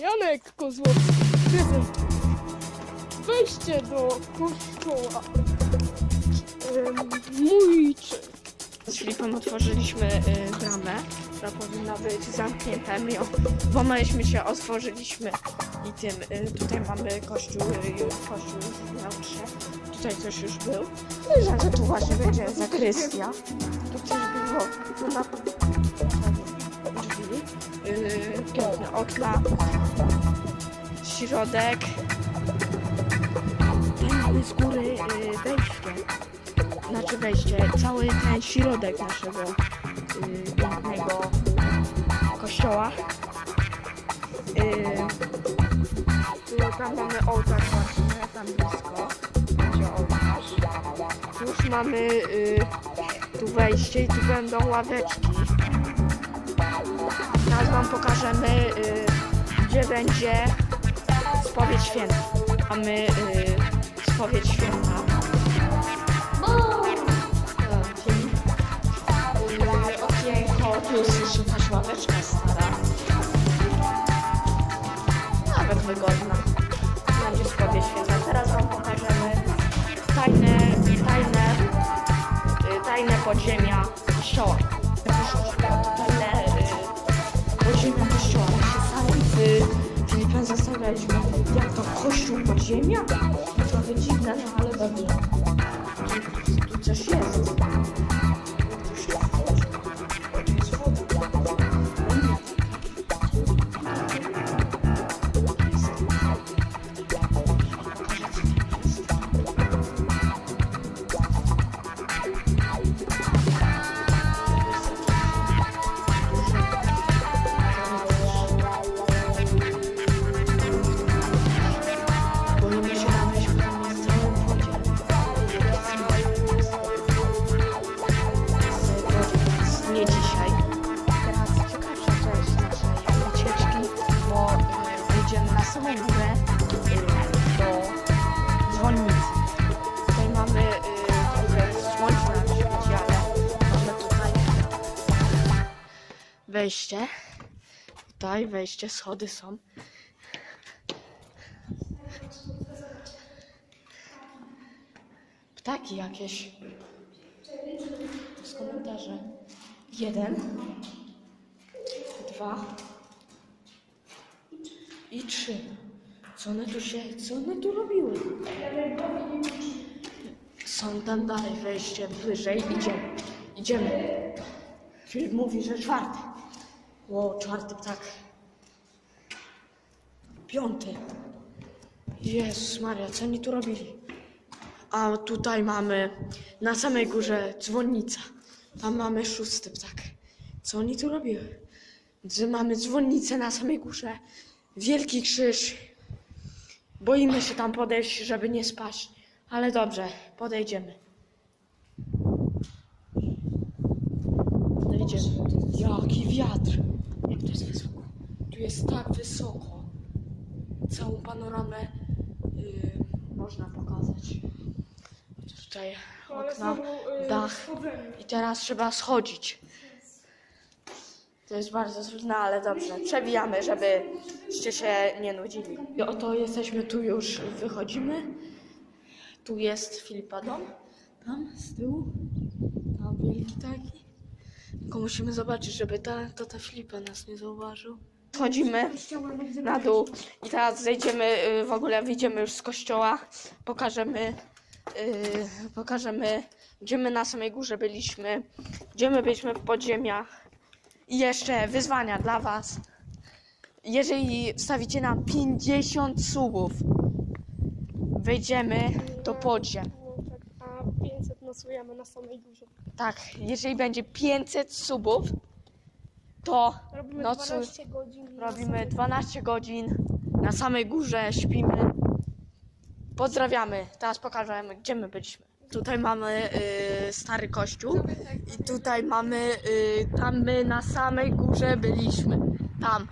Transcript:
Janek prezentuje wejście do kościoła. Em, Mój czyn. Z Filipem otworzyliśmy y, bramę, która powinna być zamknięta. My ją włamaliśmy się, otworzyliśmy i tym y, tutaj mamy kościół, y, kościół już miał. Tutaj coś już był. Myślę, że tu właśnie będzie zakrystia. Tu też było tu na yy, piękne okna, środek. Mamy z góry yy, wejście, znaczy wejście, cały ten środek naszego yy, pięknego kościoła. Yy, tu, tam mamy ołtarz właśnie, tam blisko będzie ołtarz. Już mamy tu wejście i tu będą ławeczki. Teraz wam pokażemy, będzie spowiedź święta. Mamy y, spowiedź święta. E, czyli, y, Okienko, tu jest jeszcze ławeczka stara. Nawet wygodna. Będzie spowiedź święta. Teraz wam pokażemy tajne, tajne, y, tajne podziemia kościoła. Sami z Filipem zastanawialiśmy, jak to kościół podziemia? Trochę dziwne, no ale dobrze. Wejście. Tutaj wejście, schody są. Ptaki jakieś. To jest komentarze. Jeden. Dwa. I trzy. Co one tu się, co one tu robiły? Są tam dalej wejście wyżej. Idziemy. Idziemy. Filip mówi, że czwarty. Ło, czwarty ptak. Piąty. Jezus Maria, co oni tu robili? A tutaj mamy na samej górze dzwonnica. Tam mamy szósty ptak. Co oni tu robiły? Mamy dzwonnicę na samej górze. Wielki krzyż. Boimy się tam podejść, żeby nie spaść. Ale dobrze, podejdziemy. Podejdziemy. Jaki wiatr. Jak to jest wysoko. Tu jest tak wysoko. Całą panoramę yy, można pokazać. Tutaj okna, dach. I teraz trzeba schodzić. To jest bardzo trudne, ale dobrze. Przewijamy, żebyście się nie nudzili. I oto jesteśmy tu już, wychodzimy. Tu jest Filipa dom. Tam z tyłu. Tam wielki taki. Tylko musimy zobaczyć, żeby ta, to ta Filipa nas nie zauważył. Schodzimy na dół i teraz zejdziemy, y, w ogóle wyjdziemy już z kościoła, pokażemy, y, pokażemy, gdzie my na samej górze byliśmy, gdzie my byliśmy w podziemiach i jeszcze wyzwania dla Was. Jeżeli wstawicie nam 50 subów, wejdziemy do podziem. A 500 nosujemy na samej górze. Tak, jeżeli będzie 500 subów, to Robimy No co- 12 godzin. na Robimy samej- 12 godzin na samej górze, śpimy. Pozdrawiamy. Teraz pokażemy, gdzie my byliśmy. Tutaj mamy y, stary kościół i tutaj mamy, y, tam my na samej górze byliśmy. Tam.